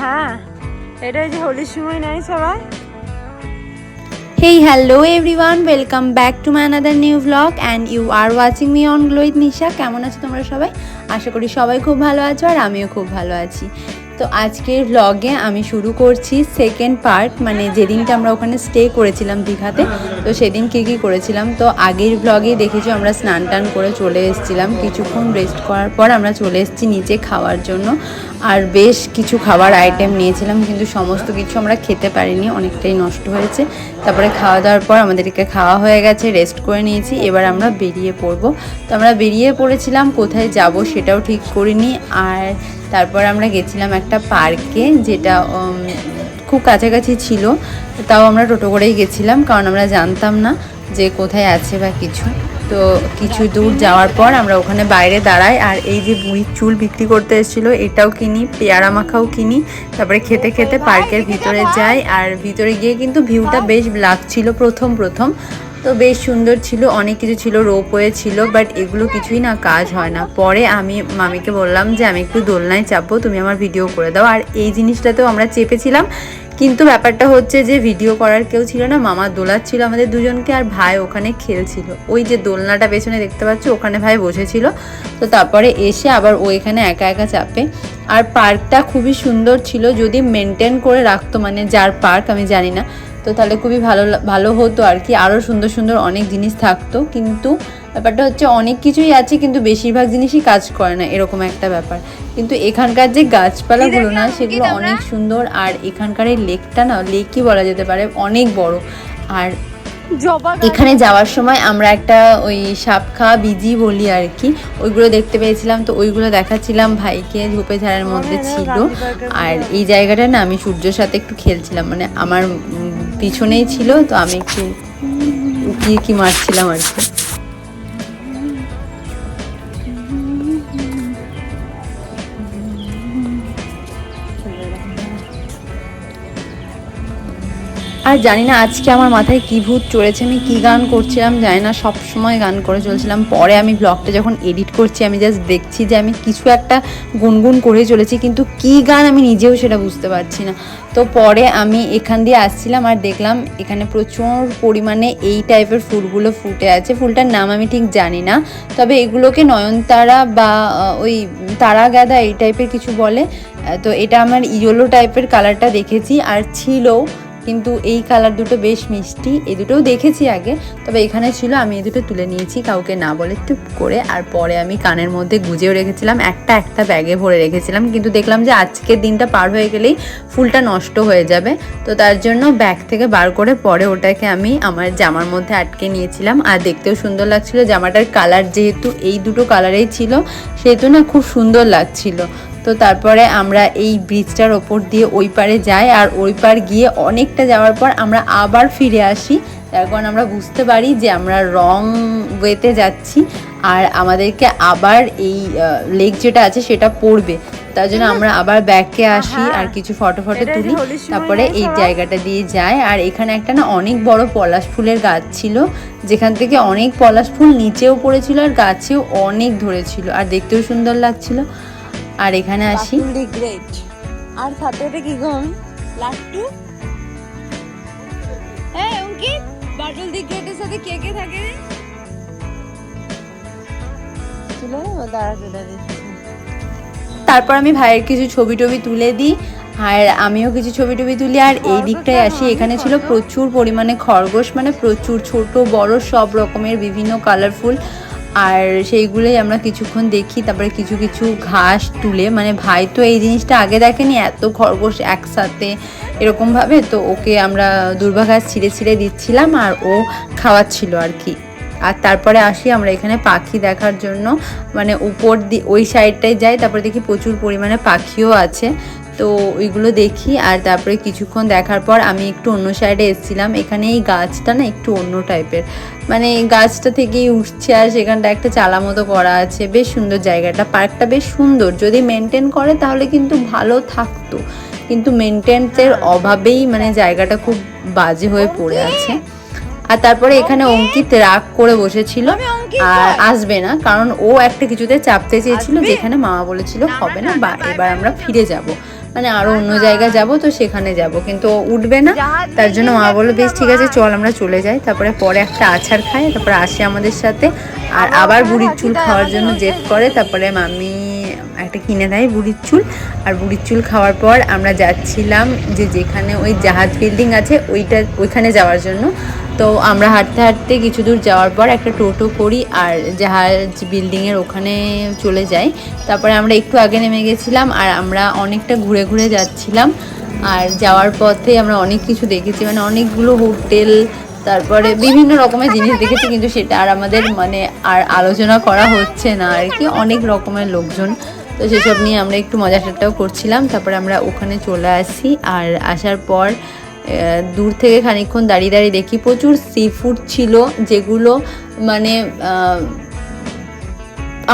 হ্যাঁ এটা যে হোলির সময় নাই সবাই। Hello everyone, welcome back to my another new vlog and you are watching me on Glow with Nisha. কেমন আছো তোমরা সবাই? আশা করি সবাই খুব ভালো আছো আর আমিও খুব ভালো আছি। তো আজকের ভ্লগে আমি শুরু করছি সেকেন্ড পার্ট মানে যেদিনটা আমরা ওখানে স্টে করেছিলাম দীঘাতে তো সেদিন কী কী করেছিলাম? তো আগের ভ্লগেই দেখেছ আমরা স্নান টান করে চলে এসেছিলাম। কিছুক্ষণ রেস্ট করার পর আমরা চলে এসেছি নিচে খাওয়ার জন্য। আর বেশ কিছু খাবার আইটেম নিয়েছিলাম, কিন্তু সমস্ত কিছু আমরা খেতে পারিনি, অনেকটাই নষ্ট হয়েছে। তারপরে খাওয়া দাওয়ার পর আমাদেরকে খাওয়া হয়ে গেছে রেস্ট করে নিয়েছি, এবার আমরা বেরিয়ে পড়ব। তো আমরা বেরিয়ে পড়েছিলাম, কোথায় যাব সেটাও ঠিক করিনি, আর তারপর আমরা গেছিলাম একটা পার্কে যেটা খুব কাছাকাছি ছিল তাও আমরা টোটো করেই গেছিলাম, কারণ আমরা জানতাম না যে কোথায় আছে বা কিছু। তো কিছু দূর যাওয়ার পর আমরা ওখানে বাইরে দাঁড়াই, আর এই যে বুড়ির চুল বিক্রি করতে এসেছিল, এটাও কিনি, পেয়ারা মাখাও কিনি, তারপরে খেতে খেতে পার্কের ভিতরে যাই, আর ভিতরে গিয়ে কিন্তু ভিউটা বেশ লাগছিল প্রথম প্রথম। তো বেশ সুন্দর ছিল, অনেক কিছু ছিল রোপওয়ে ছিল, বাট এগুলো কিছুই না, কাজ হয় না। পরে আমি মামিকে বললাম যে, আমি একটু দোলনায় চাপবো, তুমি আমার ভিডিও করে দাও। আর এই জিনিসটাতেও আমরা চেপেছিলাম কিন্তু ব্যাপারটা হচ্ছে যে ভিডিও করার কেউ ছিল না মামা দোলাচ্ছিল আমাদের দুজনকে আর ভাই ওখানে খেলছিল। ওই যে দোলনাটা পেছনে দেখতে পাচ্ছ, ওখানে ভাই বসেছিল। তো তারপরে এসে আবার ও এখানে একা একা চাপে। আর পার্কটা খুবই সুন্দর ছিল, যদি মেনটেন করে রাখতো মানে যার পার্ক আমি জানি না। তো তাহলে খুবই ভালো ভালো হতো আর কি। আরও সুন্দর সুন্দর অনেক জিনিস থাকতো। কিন্তু ব্যাপারটা হচ্ছে অনেক কিছুই আছে কিন্তু বেশিরভাগ জিনিসই কাজ করে না এরকম একটা ব্যাপার। কিন্তু এখানকার যে গাছপালাগুলো না সেগুলো অনেক সুন্দর আর এখানকার এই লেকটা না লেকই বলা যেতে পারে অনেক বড়। আর এখানে যাওয়ার সময় আমরা একটা ওই সাপখা বিজি বলি আর কি ওইগুলো দেখতে পেয়েছিলাম তো ওইগুলো দেখাচ্ছিলাম ভাইকে ঝোপে ঝাড়ের মধ্যে ছিল। আর এই জায়গাটা না আমি সূর্যের সাথে একটু খেলছিলাম মানে আমার পিছনেই ছিল তো আমি একটু উকিয়ে কি মারছিলাম আর কি। আর জানি না আজকে আমার মাথায় কি ভূত চড়েছে, আমি কি গান করছিলাম জানি না, সব সময় গান করে চলছিলাম। পরে আমি ব্লগটা যখন এডিট করছি, আমি জাস্ট দেখছি যে আমি কিছু একটা গুনগুন করে চলেছি, কিন্তু কি গান আমি নিজেও সেটা বুঝতে পারছি না। তো পরে আমি এখান দিয়ে আসছিলাম আর দেখলাম এখানে প্রচুর পরিমাণে এই টাইপের ফুলগুলো ফুটে আছে। ফুলটার নাম আমি ঠিক জানি না, তবে এগুলোকে নয়নতারা বা ওই তারা গাদা এই টাইপের কিছু বলে। তো এটা আমার ইয়েলো টাইপের কালারটা দেখেছি, আর ছিলও কিন্তু এই কালার দুটো বেশ মিষ্টি। এই দুটোও দেখেছি আগে, তবে এখানে ছিল আমি এই দুটো তুলে নিয়েছি কাউকে না বলে টুপ করে। আর পরে আমি কানের মধ্যে গুজেও রেখেছিলাম, একটা একটা ব্যাগে ভরে রেখেছিলাম। কিন্তু দেখলাম যে আজকের দিনটা পার হয়ে গেলেই ফুলটা নষ্ট হয়ে যাবে। তো তার জন্য ব্যাগ থেকে বার করে পরে ওটাকে আমি আমার জামার মধ্যে আটকে নিয়েছিলাম। আর দেখতেও সুন্দর লাগছিল, জামাটার কালার যেহেতু এই দুটো কালারেই ছিল, সেহেতু না খুব সুন্দর লাগছিল। তো তারপরে আমরা এই ব্রিজটার ওপর দিয়ে ওই পারে যাই আর ওই পার গিয়ে অনেকটা যাওয়ার পর আমরা আবার ফিরে আসি। তার কারণ আমরা বুঝতে পারি যে আমরা রং ওয়েতে যাচ্ছি আর আমাদেরকে আবার এই লেক যেটা আছে সেটা পড়বে। তার জন্য আমরা আবার ব্যাকে আসি আর কিছু ফটো ফটো তুলি। তারপরে এই জায়গাটা দিয়ে যায় আর এখানে একটা না অনেক বড় পলাশ ফুলের গাছ ছিল যেখান থেকে অনেক পলাশ ফুল নিচেও পড়েছিল আর গাছেও অনেক ধরেছিল আর দেখতেও সুন্দর লাগছিল। আর এখানে আসি। গ্রেট আর সাথে এটা কি গো? আমি লাট্টু এই অঙ্কিত বাটুল দি গ্রেটের সাথে কে কে থাকে ছিল দাঁড়া চলে তারপর আমি ভাইয়ের কিছু ছবি টবি তুলে দিই আর আমিও কিছু ছবি টবি তুলি আর এই দিকটায় আসি। এখানে ছিল প্রচুর পরিমাণে খরগোশ মানে প্রচুর ছোট বড় সব রকমের বিভিন্ন কালারফুল আর সেইগুলোই আমরা কিছুক্ষণ দেখি, তারপরে কিছু কিছু ঘাস তুলে মানে ভাই তো এই জিনিসটা আগে দেখেনি, এত খরগোশ একসাথে এরকমভাবে, তো ওকে আমরা দুর্বা ঘাস ছিঁড়ে ছিঁড়ে দিচ্ছিলাম আর ও খাওয়াচ্ছিল আর কি। আর তারপরে আসি আমরা এখানে পাখি দেখার জন্য মানে উপর দি, ওই সাইডটায় যাই, তারপরে দেখি প্রচুর পরিমাণে পাখিও আছে। তো ওইগুলো দেখি আর তারপরে কিছুক্ষণ দেখার পর আমি একটু অন্য সাইডে এসেছিলাম। এখানে এই গাছটা না একটু অন্য টাইপের মানে গাছটা থেকেই উঠছে আর সেখানটা একটা চালা মতো করা আছে। বেশ সুন্দর জায়গাটা। পার্কটা বেশ সুন্দর। যদি মেনটেন করে তাহলে কিন্তু ভালো থাকতো। কিন্তু মেনটেন্সের অভাবেই মানে জায়গাটা খুব বাজে হয়ে পড়ে আছে। আর তারপরে এখানে অঙ্কিত! রাগ করে বসেছিল। আর আসবে না। কারণ ও একটা কিছুতে চাপতে চেয়েছিল যেখানে মামা বলেছিল হবে না বা এবার আমরা ফিরে যাব। মানে আরও অন্য জায়গায় যাব, তো সেখানে যাব। কিন্তু উঠবে না, তার জন্য মা বলল, বেশ, ঠিক আছে, চল আমরা চলে যাই। তারপরে পরে একটা আছাড় খাই তারপরে আসে আমাদের সাথে। আর আবার বুড়ির চুল খাওয়ার জন্য জেদ করে, তারপরে মামি একটা কিনে দেয় বুড়ির চুল। আর বুড়ির চুল খাওয়ার পর আমরা যাচ্ছিলাম যে যেখানে ওই জাহাজ বিল্ডিং আছে, ওইটা, ওইখানে যাওয়ার জন্য। তো আমরা হাঁটতে হাঁটতে কিছু দূর যাওয়ার পর একটা টোটো করি আর জাহাজ বিল্ডিংয়ের ওখানে চলে যাই। তারপরে আমরা একটু আগে নেমে গেছিলাম আর আমরা অনেকটা ঘুরে ঘুরে যাচ্ছিলাম। আর যাওয়ার পথে আমরা অনেক কিছু দেখেছি মানে অনেকগুলো হোটেল, তারপরে বিভিন্ন রকমের জিনিস দেখেছি, কিন্তু সেটা আর আমাদের মানে আর আলোচনা করা হচ্ছে না আর কি, অনেক রকমের লোকজন। তো সেসব নিয়ে আমরা একটু মজা ঠাট্টাও করছিলাম, তারপরে আমরা ওখানে চলে আসি। আর আসার পর দূর থেকে খানিক্ষণ দাঁড়িয়ে দাঁড়িয়ে দেখি প্রচুর সি ফুড ছিল, যেগুলো মানে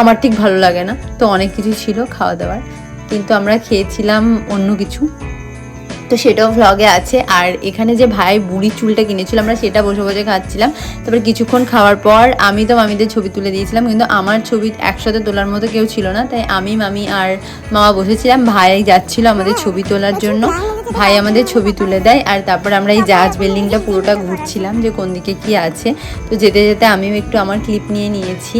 আমার ঠিক ভালো লাগে না। তো অনেক কিছু ছিল খাওয়া দাওয়ার কিন্তু আমরা খেয়েছিলাম অন্য কিছু। তো সেটাও ভ্লগে আছে। আর এখানে যে ভাই বুড়ির চুলটা কিনেছিল, আমরা সেটা বসে বসে খাচ্ছিলাম। তারপর কিছুক্ষণ খাওয়ার পর আমি তো মামিদের ছবি তুলে দিয়েছিলাম, কিন্তু আমার ছবি একসাথে তোলার মতো কেউ ছিল না। তাই আমি, মামি আর মামা বসেছিলাম। ভাই যাচ্ছিল আমাদের ছবি তোলার জন্য। ভাই আমাদের ছবি তুলে দেয়। আর তারপর আমরা এই জাহাজ বিল্ডিংটা পুরোটা ঘুরছিলাম যে কোন দিকে কি আছে। তো যেতে যেতে আমিও একটু আমার ক্লিপ নিয়ে নিয়েছি।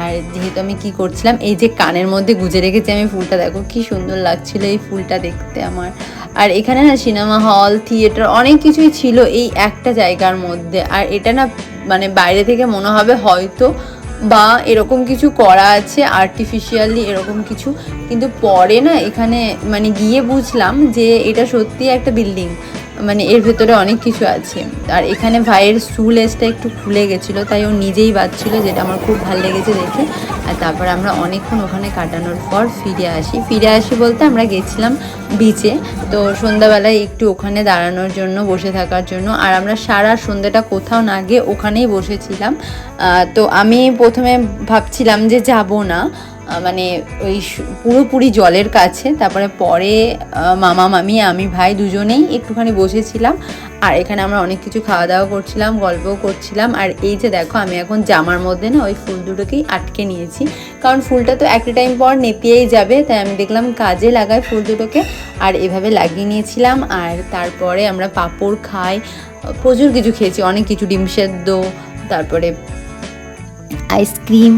আর যেহেতু আমি কি করছিলাম, এই যে কানের মধ্যে গুজে রেখেছি আমি ফুলটা, দেখো কি সুন্দর লাগছিল এই ফুলটা দেখতে আমার। আর এখানে না সিনেমা হল, থিয়েটার অনেক কিছুই ছিল এই একটা জায়গার মধ্যে। আর এটা না মানে বাইরে থেকে মনে হবে হয়তো বা এরকম কিছু করা আছে আর্টিফিশিয়ালি এরকম কিছু। কিন্তু পরে না এখানে মানে গিয়ে বুঝলাম যে এটা সত্যি একটা বিল্ডিং মানে এর ভেতরে অনেক কিছু আছে। আর এখানে ভাইয়ের শু লেসটা একটু খুলে গেছিল, তাই ও নিজেই বাজছিল যেটা আমার খুব ভালো লেগেছে দেখে। আর তারপর আমরা অনেকক্ষণ ওখানে কাটানোর পর ফিরে আসি। ফিরে আসি বলতে আমরা গেছিলাম বিচে তো সন্ধ্যাবেলায় একটু ওখানে দাঁড়ানোর জন্য, বসে থাকার জন্য। আর আমরা সারা সন্ধ্যাটা কোথাও না গিয়ে ওখানেই বসেছিলাম। তো আমি প্রথমে ভাবছিলাম যে যাব না। মানে ওই পুরোপুরি জলের কাছে, তারপরে পরে মামা, মামি, আমি, ভাই দুজনেই একটুখানি বসেছিলাম। আর এখানে আমরা অনেক কিছু খাওয়া দাওয়া করছিলাম, গল্পও করছিলাম। আর এই যে দেখো, আমি এখন জামার মধ্যে না ওই ফুল দুটোকেই আটকে নিয়েছি। কারণ ফুলটা তো একটা টাইম পর নেতিয়েই যাবে, তাই আমি দেখলাম কাজে লাগাই ফুল দুটোকে। আর এভাবে লাগিয়ে নিয়েছিলাম, আর তারপরে আমরা পাঁপড় খাই। প্রচুর কিছু খেয়েছি, অনেক কিছু, ডিম সেদ্ধ, তারপরে আইসক্রিম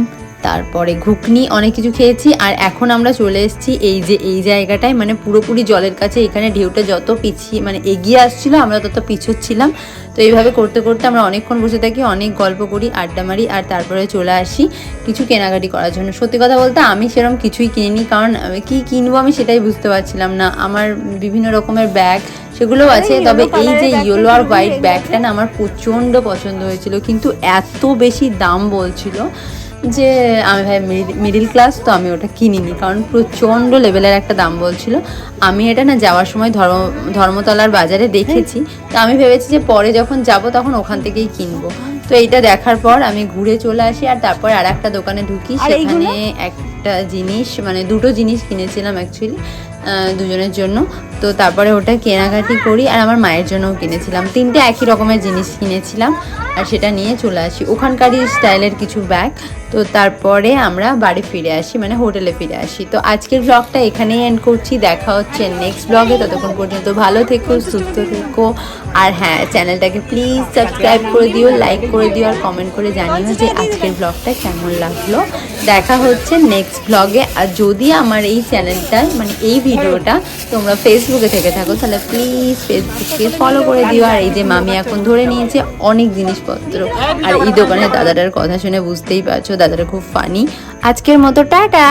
তারপরে ঘুগনি অনেক কিছু খেয়েছি। আর এখন আমরা চলে এসেছি এই যে এই জায়গাটায়। মানে পুরোপুরি জলের কাছে এখানে ঢেউটা যত পিছিয়ে মানে এগিয়ে আসছিল আমরা তত পিছুচ্ছিলাম। তো এইভাবে করতে করতে আমরা অনেকক্ষণ বসে থাকি অনেক গল্প করি আড্ডা মারি আর তারপরে চলে আসি কিছু কেনাকাটি করার জন্য। সত্যি কথা বলতে আমি সেরকম কিছুই কিনিনি কারণ আমি কি কিনবো আমি সেটাই বুঝতে পারছিলাম না। আমার বিভিন্ন রকমের ব্যাগ সেগুলোও আছে তবে এই যে ইয়েলো আর হোয়াইট ব্যাগটা না আমার প্রচণ্ড পছন্দ হয়েছিল কিন্তু এত বেশি দাম বলছিল যে আমি ভাই মিডিল ক্লাস তো আমি ওটা কিনিনি। কারণ প্রচণ্ড লেভেলের একটা দাম বলছিল। আমি এটা না যাওয়ার সময় ধর্ম ধর্মতলার বাজারে দেখেছি। তো আমি ভেবেছি যে পরে যখন যাব তখন ওখান থেকেই কিনবো। তো এইটা দেখার পর আমি ঘুরে চলে আসি আর তারপর আর একটা দোকানে ঢুকি। সেখানে একটা জিনিস মানে দুটো জিনিস কিনেছিলাম অ্যাকচুয়ালি দুজনের জন্য। তো তারপরে ওটা কেনাকাটি করি আর আমার মায়ের জন্যও কিনেছিলাম। তিনটে একই রকমের জিনিস কিনেছিলাম আর সেটা নিয়ে চলে আসি। ওখানকারই স্টাইলের কিছু ব্যাগ। তো তারপরে আমরা বাড়ি ফিরে আসি মানে হোটেলে ফিরে আসি। তো আজকের ব্লগটা এখানেই এন্ড করছি। দেখা হচ্ছে নেক্সট ব্লগে ততক্ষণ পর্যন্ত ভালো থেকো, সুস্থ থেকো। আর হ্যাঁ চ্যানেলটাকে প্লিজ সাবস্ক্রাইব করে দিও লাইক করে দিও আর কমেন্ট করে জানিও যে আজকের ব্লগটা কেমন লাগল। দেখা হচ্ছে নেক্সট ব্লগে আর যদি আমার এই চ্যানেলটা মানে এই ভিডিওটা তোমরা ফেসবুকে থেকে। থাকো তাহলে প্লিজ ফেসবুককে ফলো করে দিও। আর এই যে মামি এখন ধরে নিয়েছে অনেক জিনিসপত্র। আর এই দোকানের দাদাটার কথা শুনে বুঝতেই পারছ, দাদাটা খুব ফানি আজকের মতো, টাটা!